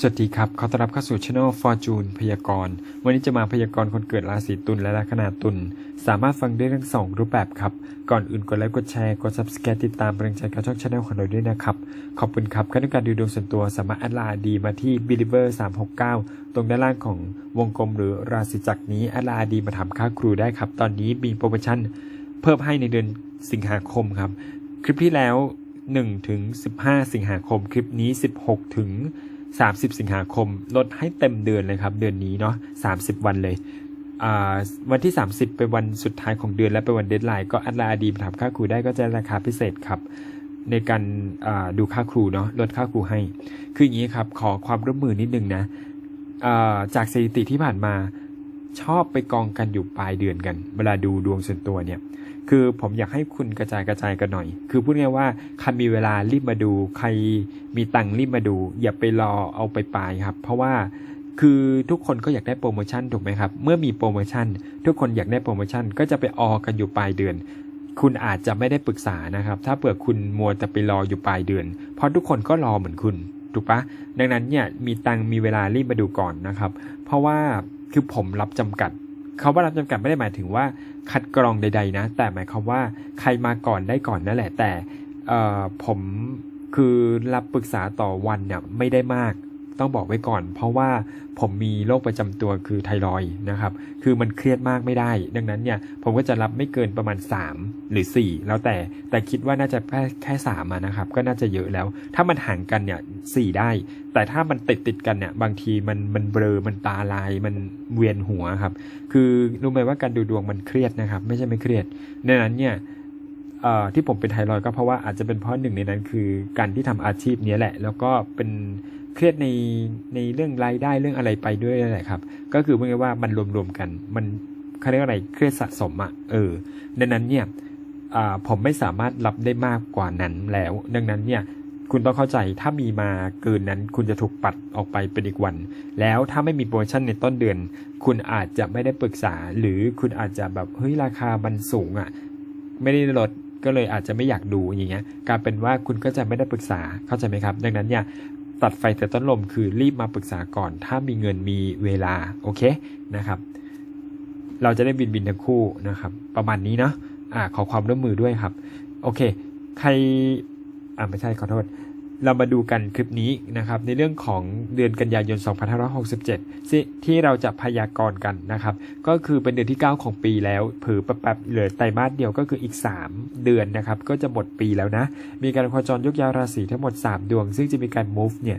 สวัสดีครับ ขอต้อนรับเข้าสู่ช่อง Fortune พยากรณ์ วันนี้จะมาพยากรณ์คนเกิดราศีตุลและลัคนาตุล สามารถฟังได้ทั้งสองรูปแบบครับ ก่อนอื่นกดไลค์ กดแชร์ กด Subscribe ติดตามกำลังใจกับช่องช anel ของเราด้วยนะครับ ขอบคุณครับขั้นตอนการดูดวงส่วนตัวสามารถแอดไลน์ดีมาที่ believer 369 ตรงด้านล่างของวงกลมหรือราศีจักรนี้แอดไลน์ดีมาทำค่าครูได้ครับ ตอนนี้มีโปรโมชั่นเพิ่มให้ในเดือนสิงหาคมครับ คลิปที่แล้ว1ถึง15 สิงหาคม คลิปนี้ 16ถึง 30 สิงหาคม ลดให้เต็มเดือนเลยครับ เดือนนี้เนาะ30 วันเลย วันที่ 30 เป็นวันสุดท้ายของเดือนและเป็นวันเดทไลน์ก็อัดลาดีมาทำค่าครูได้ก็จะราคาพิเศษครับ ในการดูค่าครูเนาะลดค่าครูให้ คืออย่างนี้ครับขอความร่วมมือนิดนึงนะจากสถิติที่ผ่านมาชอบไปกองกันอยู่ปลายเดือนกัน เวลาดูดวงส่วนตัวเนี่ย คือผมอยากให้คุณกระจายกระจายกันหน่อย คือพูดง่ายว่าใครมีเวลารีบมาดู ใครมีตังค์รีบมาดู อย่าไปรอเอาไปปลายครับ เพราะว่าคือทุกคนก็อยากได้โปรโมชั่นถูกไหมครับ เมื่อมีโปรโมชั่น ทุกคนอยากได้โปรโมชั่น ก็จะไปออกันอยู่ปลายเดือน คุณอาจจะไม่ได้ปรึกษานะครับ ถ้าเผื่อคุณมัวแต่ไปรออยู่ปลายเดือน เพราะทุกคนก็รอเหมือนคุณถูกปะดังนั้นเนี่ยมีตังมีเวลารีบมาดูก่อนนะครับ เพราะว่าคือผมรับจำกัด เขาว่ารับจำกัดไม่ได้หมายถึงว่าคัดกรองใด ๆ นะ แต่หมายความว่าใครมาก่อนได้ก่อนนั่นแหละ แต่ผมคือรับปรึกษาต่อวันเนี่ยไม่ได้มาก ต้องบอกไว้ก่อน เพราะว่าผมมีโรคประจำตัวคือไทรอยนะครับ คือมันเครียดมากไม่ได้ ดังนั้นเนี่ยผมก็จะรับไม่เกินประมาณ 3 หรือ 4 แล้วแต่แต่คิดว่าน่าจะแค่แค่สามนะครับ ก็น่าจะเยอะแล้ว ถ้ามันห่างกันเนี่ยสได้ แต่ถ้ามันติดติดกันเนี่ยบางทีมันมันเบลอมันตาลายมันเวียนหัวครับ คือรู้ไหมว่าการดูดวงมันเครียดนะครับ ไม่ใช่ไม่เครียดดังนั้นเนี่ย ที่ผมเป็นไทรอยก็เพราะว่าอาจจะเป็นเพราะหนึ่งในนั้นคือการที่ทำอาชีพนี้แหละ แล้วก็เป็นเครียดในในเรื่องรายได้เรื่องอะไรไปด้วยนั่นแหละครับ ก็คือเมื่อว่ามันรวมๆกันมันเขาเรียกอะไรเครียดสะสมอะเออดังนั้นเนี่ยผมไม่สามารถรับได้มากกว่านั้นแล้ว ดังนั้นเนี่ยคุณต้องเข้าใจถ้ามีมาเกินนั้น คุณจะถูกปัดออกไปเป็นอีกวัน แล้วถ้าไม่มีโปรโมชั่นในต้นเดือน คุณอาจจะไม่ได้ปรึกษา หรือคุณอาจจะแบบเฮ้ยราคามันสูงอะ่ะ ไม่ได้ลด ก็เลยอาจจะไม่อยากดูอย่างเงี้ยกลารเป็นว่าคุณก็จะไม่ได้ปรึกษาเข้าใจไหมครับ ดังนั้นเนี่ยตัดไฟแต่ต้นลมคือรีบมาปรึกษาก่อน ถ้ามีเงินมีเวลาโอเคนะครับ เราจะได้บินบินทั้งคู่นะครับ ประมาณนี้เนาะอ่าขอความร่วมมือด้วยครับ โอเค ใครอ่าไม่ใช่ขอโทษ เรามาดูกันคลิปนี้นะครับในเรื่องของเดือนกันยายน 2567ที่ที่เราจะพยากรณ์กันนะครับ ก็คือเป็นเดือนที่ 9 ของปีแล้วเผือแป๊บๆเหลือไตรมาสเดียวก็คืออีก 3 เดือนนะครับ ก็จะหมดปีแล้วนะ มีการโคจรยกย้ายราศีทั้งหมด 3 ดวง ซึ่งจะมีการ move เนี่ย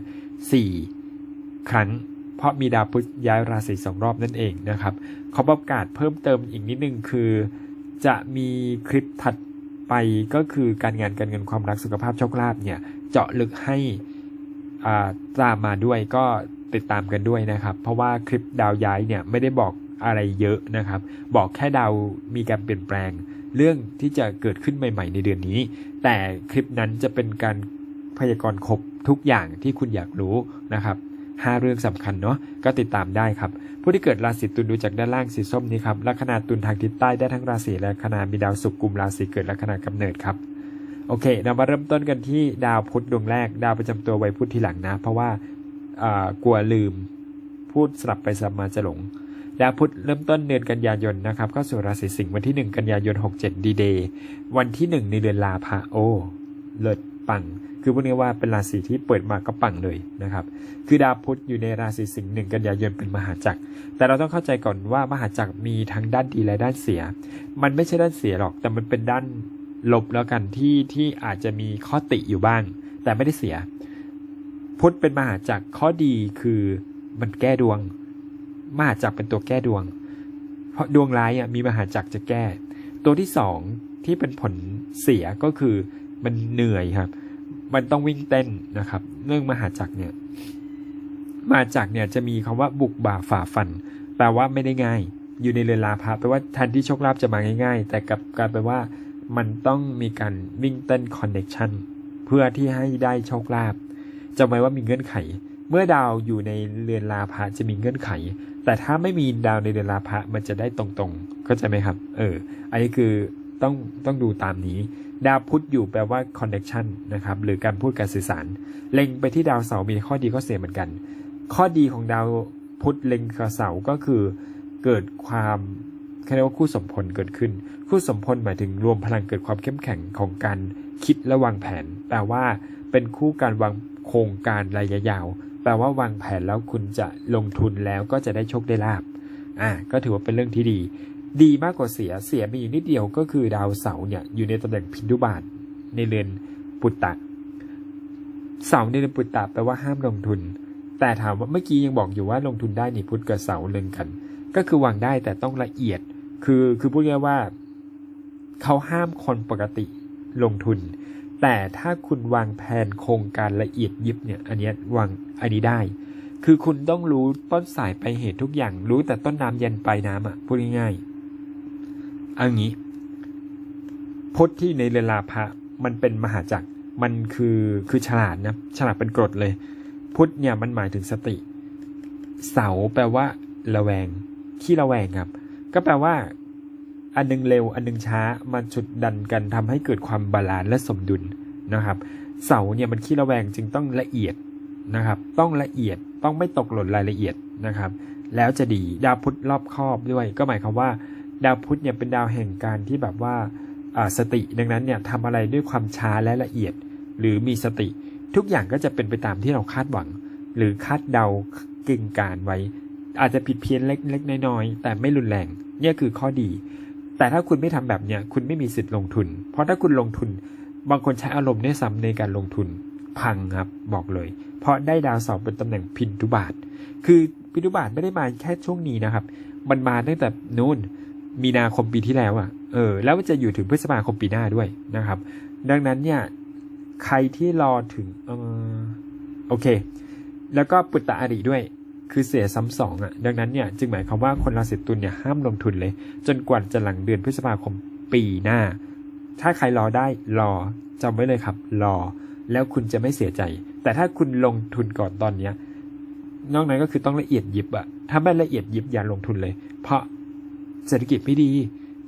4 ครั้งเพราะมีดาวพุธย้ายราศีสองรอบนั่นเองนะครับขอประกาศเพิ่มเติมอีกนิดนึงคือ จะมีคลิปถัดไปก็คือการงานการเงินความรักสุขภาพโชคลาภเนี่ย เจาะลึกให้ตามมาด้วยก็ติดตามกันด้วยนะครับ เพราะว่าคลิปดาวย้ายเนี่ยไม่ได้บอกอะไรเยอะนะครับ บอกแค่ดาวมีการเปลี่ยนแปลง เรื่องที่จะเกิดขึ้นใหม่ ๆ ในเดือนนี้ แต่คลิปนั้นจะเป็นการพยากรณ์ครบทุกอย่างที่คุณอยากรู้นะครับห้าเรื่องสำคัญเนาะก็ติดตามได้ครับ ผู้ที่เกิดราศีตุลดูจากด้านล่างสีส้มนี้ครับลัคนาตุลทางทิศใต้ได้ทั้งราศีและลัคนามีดาวศุกร์กลุ่มราศีเกิดลัคนากำเนิดครับ โอเค เรามาเริ่มต้นกันที่ดาวพุธดวงแรก ดาวประจำตัวไว้พุธทีหลังนะ เพราะว่ากลัวลืม พูดสลับไปสลับมาจะหลง ดาวพุธเริ่มต้นเดือนกันยายนนะครับเข้าสู่ราศีสิงห์วันที่ 1 กันยายน 67 ดีเดย์วันที่ 1 ในเดือนลาภะโอเลิศปัง คือพูดง่ายๆว่าเป็นราศีที่เปิดมาก็ปังเลยนะครับ คือดาวพุธอยู่ในราศีสิงห์หนึ่งกันยายนเป็นมหาจักร แต่เราต้องเข้าใจก่อนว่ามหาจักรมีทั้งด้านดีและด้านเสีย มันไม่ใช่ด้านเสียหรอก แต่มันเป็นด้าน ลบแล้วกันที่ที่อาจจะมีข้อติอยู่บ้าง แต่ไม่ได้เสีย พุทธเป็นมหาจักรข้อดีคือมันแก้ดวง มหาจักรเป็นตัวแก้ดวง เพราะดวงร้ายอะมีมหาจักรจะแก้ ตัวที่สองที่เป็นผลเสียก็คือมันเหนื่อยครับ มันต้องวิ่งเต้นนะครับ เรื่องมหาจักรเนี่ยมาจากเนี่ยจะมีคำว่าบุกบ่าฝ่าฟัน แปลว่าไม่ได้ง่าย อยู่ในเรือนลาภะแปลว่าแทนที่โชคลาภจะมาง่าย ๆ แต่กลับกลายเป็นว่า มันต้องมีการวิ่งเต้นคอนเน c ชันเพื่อที่ให้ได้โชคลาภจำไว้ว่ามีเงื่อนไข เมื่อดาวอยู่ในเรือนลาภะจะมีเงื่อนไข แต่ถ้าไม่มีดาวในเรือนลาภะมันจะได้ตรงๆเข้าใจไหมครับ เออ อันนี้คือต้องต้องดูตามนี้ ดาวพุธอยู่แปลว่าคอนเน c ชันนะครับหรือการพูดการสื่อสาร เล็งไปที่ดาวเสาร์มีข้อดีข้อเสียเหมือนกัน ข้อดีของดาวพุธเล็งกับเสาร์ก็คือเกิดความ เรียกว่าคู่สมพลเกิดขึ้น คู่สมพลหมายถึงรวมพลังเกิดความเข้มแข็งของการคิดและวางแผน แปลว่าเป็นคู่การวางโครงการระยะยาว แปลว่าวางแผนแล้วคุณจะลงทุนแล้วก็จะได้โชคได้ลาบอ่าก็ถือว่าเป็นเรื่องที่ดี ดีมากกว่าเสียเสียมีอยู่นิดเดียวก็คือดาวเสาร์เนี่ยอยู่ในตำแหน่งพินทุบาทในเรือนปุตตะเสาร์ในเรือนปุตตะแปลว่าห้ามลงทุน แต่ถามว่าเมื่อกี้ยังบอกอยู่ว่าลงทุนได้นี่พุทธกับเสาร์เล็งกัน ก็คือวางได้แต่ต้องละเอียด คือคือพูดง่ายว่าเขาห้ามคนปกติลงทุน แต่ถ้าคุณวางแผนโครงการละเอียดยิบเนี่ยอันนี้วางอันนี้ได้ คือคุณต้องรู้ต้นสายไปเหตุทุกอย่าง รู้แต่ต้นน้ำย็นปลายน้ำอะพูดง่ายๆเอันนี้พุทธที่ในเรลาภะมันเป็นมหาจักรมันคือคือฉลาดนะฉลาดเป็นกรดเลย พุทธเนี่ยมันหมายถึงสติ เสาแปลว่า ระแวงขี้ระแวงครับ ก็แปลว่า อันหนึงเร็วอันหนึงช้ามาฉุดดันกันทำให้เกิดความบาลานซ์และสมดุลนะครับ เสาเนี่ยมันขี้ระแวงจึงต้องละเอียดนะครับ ต้องละเอียดต้องไม่ตกหล่นรายละเอียดนะครับ แล้วจะดีดาวพุธรอบครอบด้วย ก็หมายความว่า ดาวพุธเนี่ยเป็นดาวแห่งการที่แบบว่าอ่าสติดังนั้นเนี่ยทำอะไรด้วยความช้าและละเอียด หรือมีสติ ทุกอย่างก็จะเป็นไปตามที่เราคาดหวัง หรือคาดเดาเก่งการไว้ อาจจะผิดเพี้ยนเล็กๆน้อยๆแต่ไม่รุนแรงเนี่ยคือข้อดี แต่ถ้าคุณไม่ทำแบบเนี้ยคุณไม่มีสิทธิ์ลงทุน เพราะถ้าคุณลงทุน บางคนใช้อารมณ์เนี่ยซ้ำในการลงทุนพังครับบอกเลย เพราะได้ดาวเสาร์เป็นตำแหน่งพินทุบาท คือพินทุบาทไม่ได้มาแค่ช่วงนี้นะครับ มันมาตั้งแต่นู่นมีนาคมปีที่แล้วอะ่ะ เออ แล้วมันจะอยู่ถึงพฤษภาคมปีหน้าด้วยนะครับ ดังนั้นเนี่ยใครที่รอถึงเออโอเค แล้วก็ปุตตะอริด้วย คือเสียซ้ำสองอะ ดังนั้นเนี่ยจึงหมายความว่าคนราศีตุลเนี่ยห้ามลงทุนเลย จนกว่าจะหลังเดือนพฤษภาคมปีหน้า ถ้าใครรอได้รอจำไว้เลยครับ รอ แล้วคุณจะไม่เสียใจ แต่ถ้าคุณลงทุนก่อนตอนเนี้ยนอกนั้นก็คือต้องละเอียดยิบอะถ้าไม่ละเอียดยิบอย่าลงทุนเลย เพราะเศรษฐกิจไม่ดี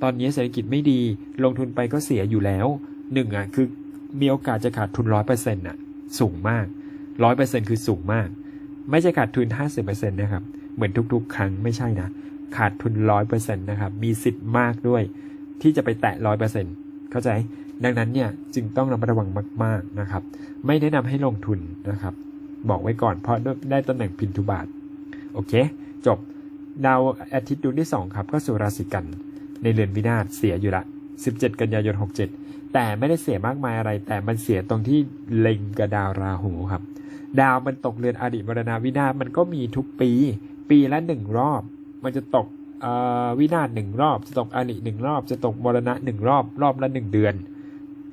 ตอนนี้เศรษฐกิจไม่ดี ลงทุนไปก็เสียอยู่แล้วหนึ่งอะคือมีโอกาสจะขาดทุนร้อยเปอร์เซ็นต์อะสูงมากร้อยเปอร์เซ็นต์คือสูงมาก ไม่ใช่ขาดทุนห้าสิบเปอร์เซ็นะครับ เหมือนทุกๆ ครั้งไม่ใช่นะ ขาดทุนร้อยเปอร์เซ็นะครับ มีสิทธิ์มากด้วย ที่จะไปแตะร้อยเปอร์เซ็นต์เข้าใจ ดังนั้นเนี่ยจึงต้องระมัดระวังมาก ๆนะครับ ไม่แนะนำให้ลงทุนนะครับ บอกไว้ก่อนเพราะได้ตำแหน่งพินทุบาท โอเค จบ ดาวอาทิตย์ดวงที่ 2 ครับ ก็สู่ราศีกัน ในเรือนวินาศเสียอยู่ละ 17 กันยายน 67 แต่ไม่ได้เสียมากมายอะไร แต่มันเสียตรงที่เล็งกับดาวราหูครับ ดาวมันตกเรือนอดีตมรณาวินาศมันก็มีทุกปี ปีละหนึ่งรอบ มันจะตกวินาศหนึ่งรอบ จะตกอริหนึ่งรอบ จะตกมรณะหนึ่งรอบ รอบละหนึ่งเดือน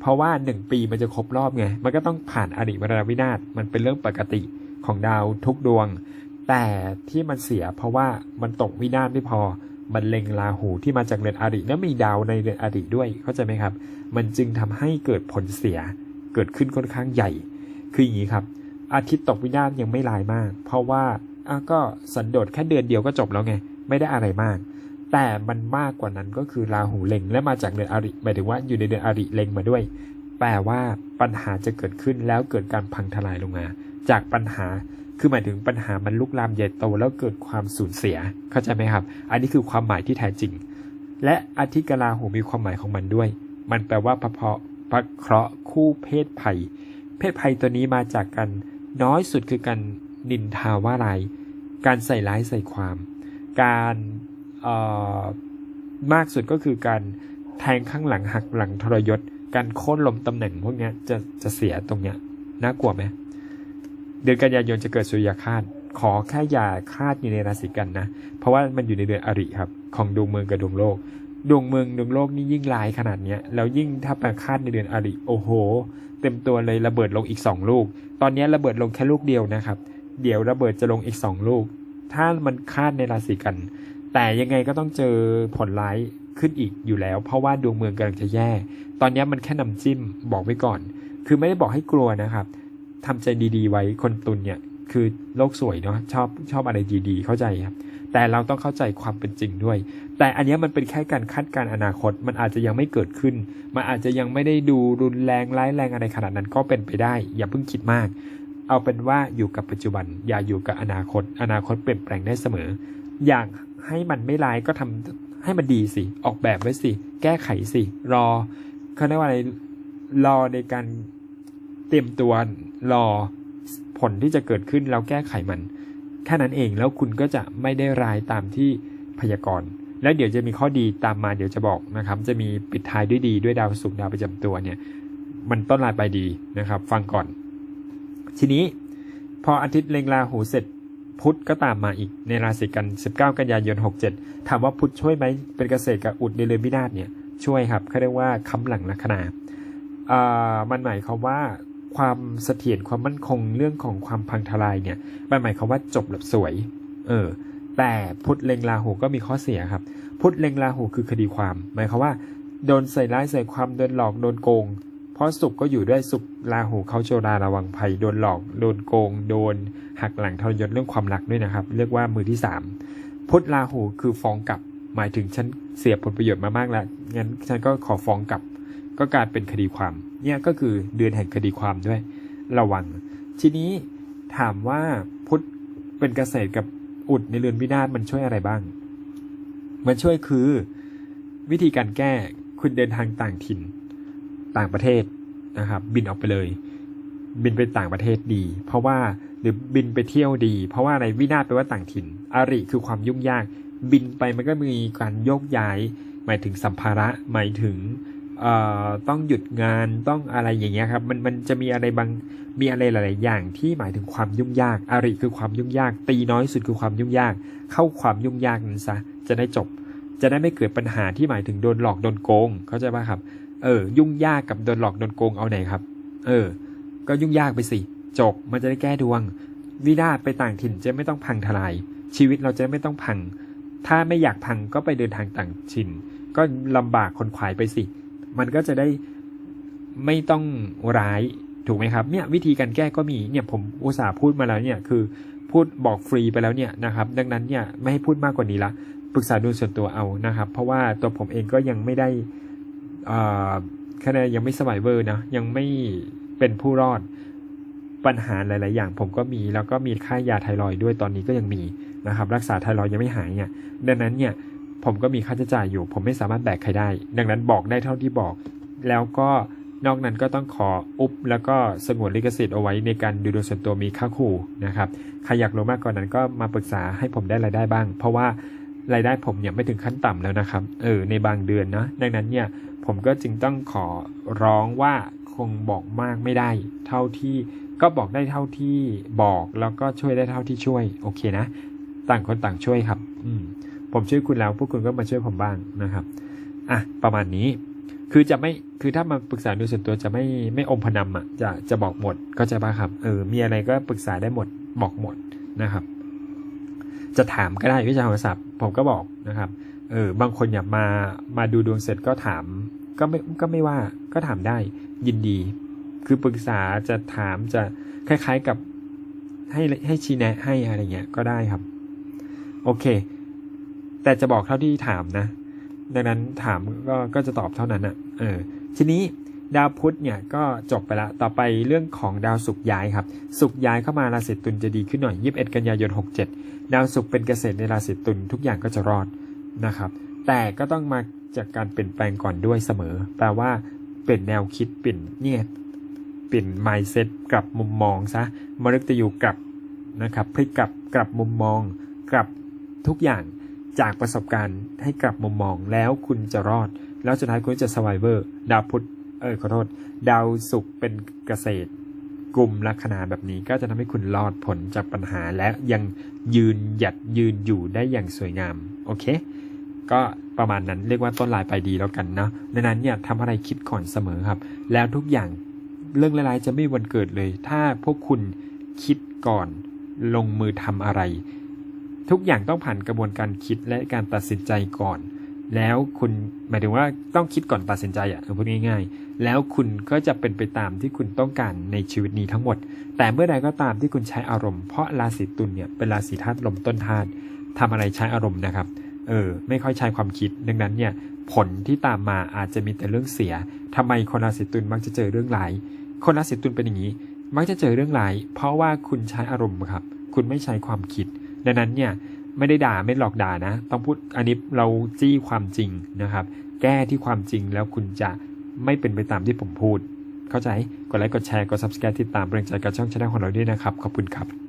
เพราะว่าหนึ่งปีมันจะครบรอบไง มันก็ต้องผ่านอดีตมรณวินาศมันเป็นเรื่องปกติของดาวทุกดวง แต่ที่มันเสียเพราะว่ามันตกวินาศไม่พอ มันเล็งราหูที่มาจากเรือนอริแล้วมีดาวในเรือนอริด้วย เข้าใจไหมครับ มันจึงทำให้เกิดผลเสียเกิดขึ้นค่อนข้างใหญ่ คืออย่างนี้ครับ อาทิตย์ตกวินาศยังไม่ลายมาก เพราะว่าอะก็สันโดษแค่เดือนเดียวก็จบแล้วไง ไม่ได้อะไรมาก แต่มันมากกว่านั้นก็คือราหูเล็งและมาจากเดือนอริหมายถึงว่าอยู่ในเดือนอริเล็งมาด้วย แปลว่าปัญหาจะเกิดขึ้นแล้วเกิดการพังทลายลงมา จากปัญหาคือหมายถึงปัญหามันลุกลามใหญ่โตแล้วเกิดความสูญเสีย เข้าใจไหมครับ อันนี้คือความหมายที่แท้จริง และอาทิตย์กราหูมีความหมายของมันด้วย มันแปลว่าพระเพาะพระเคราะห์คู่เพศภัย เพศภัยตัวนี้มาจากกัน น้อยสุดคือการนินทาว่าร้ายการใส่ร้ายใส่ความ การมากสุดก็คือการแทงข้างหลังหักหลังทรยศ การโค่นล้มตำแหน่งพวกนี้จะจะเสียตรงเนี้ยน่ากลัวไหมเดือนกันยายนจะเกิดสุริยคาตขอแค่อย่าคาดอยู่ในราศีกันนะ เพราะว่ามันอยู่ในเดือนอริครับของดวงเมืองกับดวงโลก ดวงเมืองดวงโลกนี่ยิ่งลายขนาดเนี้ยแล้วยิ่งถ้าไปคาดในเดือนอริโอ้โห เต็มตัวเลยระเบิดลงอีกสองลูก ตอนนี้ระเบิดลงแค่ลูกเดียวนะครับ เดี๋ยวระเบิดจะลงอีกสองลูก ถ้ามันคาดในราศีกัน แต่ยังไงก็ต้องเจอผลร้ายขึ้นอีกอยู่แล้ว เพราะว่าดวงเมืองกำลังจะแย่ ตอนนี้มันแค่นำจิ้มบอกไว้ก่อน คือไม่ได้บอกให้กลัวนะครับทำใจดีๆไว้คนตุนเนี่ย คือโลกสวยเนาะชอบชอบอะไรดีๆ เข้าใจครับ แต่เราต้องเข้าใจความเป็นจริงด้วย แต่อันนี้มันเป็นแค่การคาดการอนาคต มันอาจจะยังไม่เกิดขึ้น มันอาจจะยังไม่ได้ดูรุนแรงร้ายแรงอะไรขนาดนั้นก็เป็นไปได้ อย่าเพิ่งคิดมาก เอาเป็นว่าอยู่กับปัจจุบัน อย่าอยู่กับอนาคต อนาคตเปลี่ยนแปลงได้เสมอ อยากให้มันไม่ร้ายก็ทำให้มันดีสิออกแบบไว้สิแก้ไขสิรอเขาเรียกว่าอะไรรอในการเตรียมตัวรอ ผลที่จะเกิดขึ้นแล้วแก้ไขมัน แค่นั้นเองแล้วคุณก็จะไม่ได้รายตามที่พยากรณ์ แล้วเดี๋ยวจะมีข้อดีตามมาเดี๋ยวจะบอกนะครับ จะมีปิดท้ายด้วยดีด้วยดาวศุกร์ดาวประจำตัวเนี่ย มันต้นลายปดีนะครับ ฟังก่อน ทีนี้พออาทิตย์เล็งราหูเสร็จพุธก็ตามมาอีกในราศีกัน 19 กันยายน 67 ถามว่าพุธช่วยไหมเป็นเกษตรกับอุดในเรือนพินาศเนี่ยช่วยครับเขาเรียกว่าคำหลังลัคนาอ่ามันหมายความว่า ความเสถียรความมั่นคงเรื่องของความพังทลายเนี่ยมันหมายความว่าจบแบบสวย เออ แต่พุทธเลงราหูก็มีข้อเสียครับ พุทธเลงราหูคือคดีความ หมายความว่าโดนใส่ร้ายใส่ความโดนหลอกโดนโกง เพราะสุขก็อยู่ด้วยสุขราหูเขาโจราระวังภัยโดนหลอกโดนโกง โดนหักหลังทรยศเรื่องความรักด้วยนะครับ เรียกว่ามือที่สามพุทธราหูคือฟ้องกลับหมายถึงฉันเสียผลประโยชน์มามากแล้วงั้นฉันก็ขอฟ้องกลับ ก็กลายเป็นคดีความ เนี่ยก็คือเดือนแห่งคดีความด้วย ระวัง ทีนี้ถามว่าพุทธเป็นเกษตรกับอุดในเรือนวินาศมันช่วยอะไรบ้าง มันช่วยคือวิธีการแก้คุณเดินทางต่างถิ่นต่างประเทศนะครับ บินออกไปเลย บินไปต่างประเทศดี เพราะว่าหรือบินไปเที่ยวดี เพราะว่าอะไรวินาศแปลว่าต่างถิ่น อาริคือความยุ่งยาก บินไปมันก็มีการโยกย้าย หมายถึงสัมภาระหมายถึง เอ่อต้องหยุดงานต้องอะไรอย่างเงี้ยครับ มันมันจะมีอะไรบางมีอะไรหลาย ๆ อย่างที่หมายถึงความยุ่งยากอาริคือความยุ่งยาก ตีน้อยสุดคือความยุ่งยาก เข้าความยุ่งยากนั้นซะจะได้จบ จะได้ไม่เกิดปัญหาที่หมายถึงโดนหลอกโดนโกงเข้าใจป่ะครับ เออ ยุ่งยากกับโดนหลอกโดนโกงเอาไหนครับ เออ ก็ยุ่งยากไปสิจบมันจะได้แก้ดวง วินาศไปต่างถิ่นจะไม่ต้องพังทลาย ชีวิตเราจะไม่ต้องพัง ถ้าไม่อยากพังก็ไปเดินทางต่างถิ่น ก็ลำบากคนขวายไปสิ มันก็จะได้ไม่ต้องร้ายถูกไหมครับเนี่ยวิธีการแก้ก็มีเนี่ยผมอุตส่าห์พูดมาแล้วเนี่ยคือพูดบอกฟรีไปแล้วเนี่ยนะครับ ดังนั้นเนี่ยไม่ให้พูดมากกว่านี้ละปรึกษาดูส่วนตัวเอานะครับ เพราะว่าตัวผมเองก็ยังไม่ได้อ่าคะแนนยังไม่สมัยเวอร์นะยังไม่เป็นผู้รอดปัญหาหลาย ๆ อย่างผมก็มีแล้วก็มีค่ายาไทรอยด้วยตอนนี้ก็ยังมีนะครับ รักษาไทรอยยังไม่หายเนี่ยดังนั้นเนี่ย ผมก็มีค่าใช้จ่ายอยู่ ผมไม่สามารถแบกใครได้ ดังนั้นบอกได้เท่าที่บอก แล้วก็นอกนั้นก็ต้องขออุบแล้วก็สงวนลิขสิทธิ์เอาไว้ในการดูดวงส่วนตัวมีค่าคู่นะครับใครอยากรู้มากกว่านั้นก็มาปรึกษาให้ผมได้รายได้บ้าง เพราะว่ารายได้ผมเนี่ยไม่ถึงขั้นต่ำแล้วนะครับเออในบางเดือนนะดังนั้นเนี่ยผมก็จึงต้องขอร้องว่าคงบอกมากไม่ได้ เท่าที่ก็บอกได้เท่าที่บอกแล้วก็ช่วยได้เท่าที่ช่วยโอเคนะ ต่างคนต่างช่วยครับ อืม ผมช่วยคุณแล้วพวกคุณก็มาช่วยผมบ้างนะครับอะประมาณนี้คือจะไม่คือถ้ามาปรึกษาโดยส่วนตัวจะไม่ไม่อมพนันอะจะจะบอกหมดก็จะป่ะครับเออมีอะไรก็ปรึกษาได้หมดบอกหมดนะครับ จะถามก็ได้วิชาโทรศัพท์ผมก็บอกนะครับเออบางคนอยากมามาดูดวงเสร็จก็ถามก็ไม่ก็ไม่ว่าก็ถามได้ยินดี คือปรึกษาจะถามจะคล้ายๆกับให้ให้ชี้แนะให้อะไรเงี้ยก็ได้ครับ โอเค แต่จะบอกเท่าที่ถามนะ ดังนั้นถามก็ก็จะตอบเท่านั้นอะเออทีนี้ดาวพุธเนี่ยก็จบไปละ ต่อไปเรื่องของดาวศุกร์ย้ายครับ ศุกร์ย้ายเข้ามาราศีตุลจะดีขึ้นหน่อย 21 กันยายน 67 ดาวศุกร์เป็นเกษตรในราศีตุลทุกอย่างก็จะรอดนะครับ แต่ก็ต้องมาจากการเปลี่ยนแปลงก่อนด้วยเสมอ แปลว่าเปลี่ยนแนวคิดเปลี่ยนเนี่ยเปลี่ยน mindset กลับมุมมองซะมฤตยูกลับนะครับพลิกกลับกลับมุมมอง กลับทุกอย่าง จากประสบการณ์ให้กลับมุมมองแล้วคุณจะรอด แล้วสุดท้ายคุณจะ survivor ดาวพุธเออขอโทษ ดาวศุกร์เป็นเกษตร กลุ่มลัคนาแบบนี้ก็จะทำให้คุณรอดผลจากปัญหาและยังยืนหยัดยืนอยู่ได้อย่างสวยงาม โอเค ก็ประมาณนั้นเรียกว่าต้นลายไปดีแล้วกันเนาะดังนั้นเนี่ยทำอะไรคิดก่อนเสมอครับ แล้วทุกอย่างเรื่องร้ายๆจะไม่วันเกิดเลย ถ้าพวกคุณคิดก่อนลงมือทำอะไร ทุกอย่างต้องผ่านกระบวนการคิดและการตัดสินใจก่อน แล้วคุณหมายถึงว่าต้องคิดก่อนตัดสินใจอะ่ะพูดง่าย ๆ แล้วคุณก็จะเป็นไปตามที่คุณต้องการในชีวิตนี้ทั้งหมด แต่เมื่อใดก็ตามที่คุณใช้อารมณ์เพราะราศีตุลเนี่ยเป็นราศีธาตุลมต้นธาตุทำอะไรใช้อารมณ์นะครับเออไม่ค่อยใช้ความคิด ดังนั้นเนี่ยผลที่ตามมาอาจจะมีแต่เรื่องเสียทำไมคนราศีตุลมักจะเจอเรื่องร้ายคนราศีตุลเป็นอย่างนี้ มักจะเจอเรื่องร้าย เพราะว่าคุณใช้อารมณ์ครับ คุณไม่ใช้ความคิด ดังนั้นเนี่ยไม่ได้ด่าไม่หลอกด่านะ ต้องพูดอันนี้เราจี้ความจริงนะครับ แก้ที่ความจริงแล้วคุณจะไม่เป็นไปตามที่ผมพูด เข้าใจ กดไลค์กดแชร์กด subscribe ติดตามเป็นกำลังใจกับช่องชาแนลของเราด้วยนะครับ ขอบคุณครับ